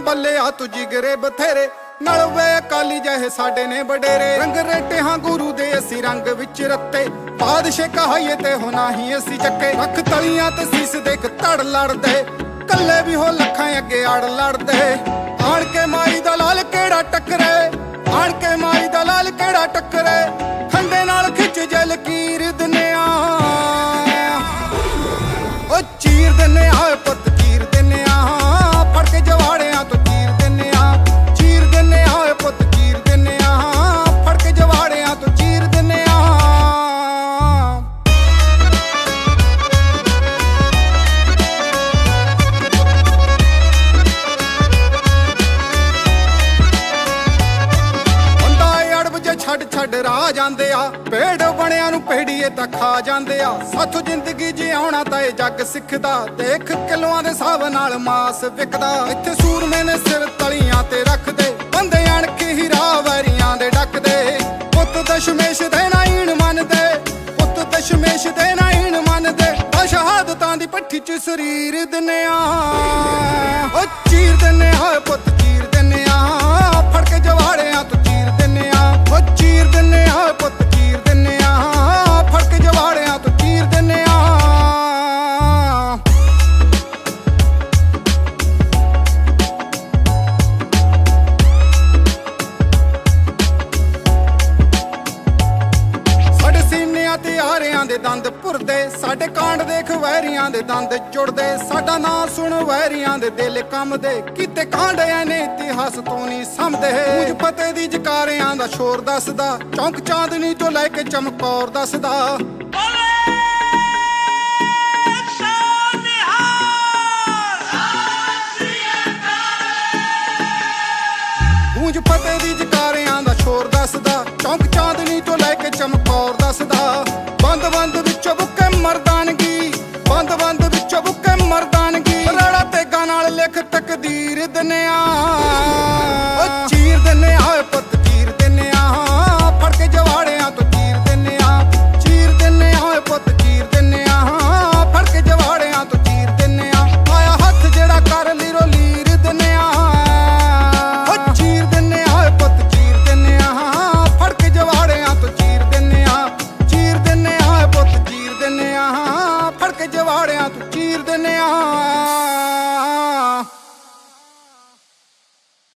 ਬੱਲਿਆ ਤੂੰ ਜਿਗਰੇ ਬਥੇਰੇ। ਨਲ ਕਾਲੀ ਜਹੇ ਸਾਡੇ ਨੇ ਬਡੇਰੇ ਰੰਗ ਰੇਟੇ ਹਾਂ ਗੁਰੂ ਦੇ ਅਸੀਂ ਰੰਗ ਵਿੱਚ ਰੱਤੇ। ਬਾਦਸ਼ਾਹ ਕਹਾਈਏ ਤੇ ਹੋ ਹੀ ਅਸੀਂ ਚੱਕੇ। ਅੱਖ ਤਲੀਆਂ ਤੇ ਸੀਸ ਦੇਖ ਧੜ ਲੜਦੇ। ਕੱਲੇ ਵੀ ਹੋ ਲੱਖਾਂ ਅੱਗੇ ਆੜ ਲੜਦੇ। ਆਣ ਕੇ ਮਾਈ ਦਾ ਲਾਲ ਕਿਹੜਾ ਟੱਕਰੇ? ਛੱਡ ਛੱਡ ਰਾਹ ਜਾਂਦੇ ਆ। ਪੇੜ ਬਣਿਆਂ ਨੂੰ ਪੇੜੀਏ ਤਾਂ ਖਾ ਜਾਂਦੇ ਆ। ਸਾਥੋਂ ਜ਼ਿੰਦਗੀ ਜਿਉਣਾ ਤਾਂ ਇਹ ਜੱਗ ਸਿੱਖਦਾ। ਦੇਖ ਕਿਲੋਆਂ ਦੇ ਹਿਸਾਬ ਨਾਲ ਮਾਸ ਵਿਕਦਾ। ਇੱਥੇ ਸੂਰਮੇ ਨੇ ਸਿਰ ਤਲੀਆਂ ਤੇ ਰੱਖਦੇ। ਬੰਦੇ ਅਣਖ ਹੀ ਰਾਹ ਵੈਰੀਆਂ ਦੇ ਡੱਕਦੇ। ਪੁੱਤ ਦਸ਼ਮੇਸ਼ ਦੇ ਨਾ ਈਣ ਮੰਨਦੇ। ਪੁੱਤ ਦਸ਼ਮੇਸ਼ ਦੇ ਨਾ ਈਣ ਮੰਨਦੇ। ਆ ਸ਼ਹਾਦਤਾਂ ਦੀ ਪੱਠੀ 'ਚ ਸਰੀਰ ਦਿੰਨੇ ਓ ਚੀਰ ਦਿੰਨੇ ਪੁੱਤ ਦੇ ਦੰਦ ਭੁਰਦੇ ਸਾਡੇ ਕਾਂਡ ਦੇਖ ਵੈਰੀਆਂ ਦੇ ਦੰਦ ਜੁੜਦੇ ਸਾਡਾ ਨਾਂ ਸੁਣ ਵੈਰੀਆਂ ਦੇ ਦਿਲ ਕੰਮਦੇ ਕੀਤੇ ਕਾਂਡ ਐ ਨੇ ਇਤਿਹਾਸ ਤੋਂ ਨਹੀਂ ਸਮਝਦੇ ਕੁਝ ਪਤੇ ਦੀ ਜਕਾਰਿਆਂ ਦਾ ਸ਼ੋਰ ਦੱਸਦਾ। ਚੌਂਕ ਚਾਂਦਨੀ ਤੋਂ ਲੈ ਕੇ ਚਮਕੌਰ ਦੱਸਦਾ। ਗੂੰਜ ਫਤਿਹ ਦੀ ਜਕਾਰਿਆਂ ਦਾ ਸ਼ੋਰ ਦੱਸਦਾ। ਚੌਂਕ ਚਾਂਦਨੀ ਤੋਂ ਲੈ ਕੇ ਚਮਕੌਰ ਦੱਸਦਾ। ਲਿਖ ਤਕਦੀਰ ਦਨਿਆ ਓ ਚੀਰ ਦਨਿਆ ਓਏ ਪੁੱਤ ਚੀਰ ਦਨਿਆ ਫੜ ਕੇ ਜਵਾੜਿਆਂ ਤੋਂ ਚੀਰ ਦਨਿਆ ਚੀਰ ਦਨਿਆ ਓਏ ਪੁੱਤ ਚੀਰ ਦਨਿਆ ਫੜ ਕੇ ਜਵਾੜਿਆਂ ਤੋਂ ਚੀਰ ਦਨਿਆ ਆਇਆ ਹੱਥ ਜਿਹੜਾ ਕਰ ਲੀਰੋ ਲੀਰ ਦਨਿਆ ਓ ਚੀਰ ਦਨਿਆ ਓਏ ਪੁੱਤ ਚੀਰ ਦਨਿਆ ਫੜ ਕੇ ਜਵਾੜਿਆਂ ਤੋਂ ਚੀਰ ਦਨਿਆ ਚੀਰ ਦਨਿਆ ਓਏ ਪੁੱਤ ਚੀਰ ਦਨਿਆ ਫੜ ਕੇ ਜਵਾੜਿਆਂ ਤੋਂ ਚੀਰ ਦਨਿਆ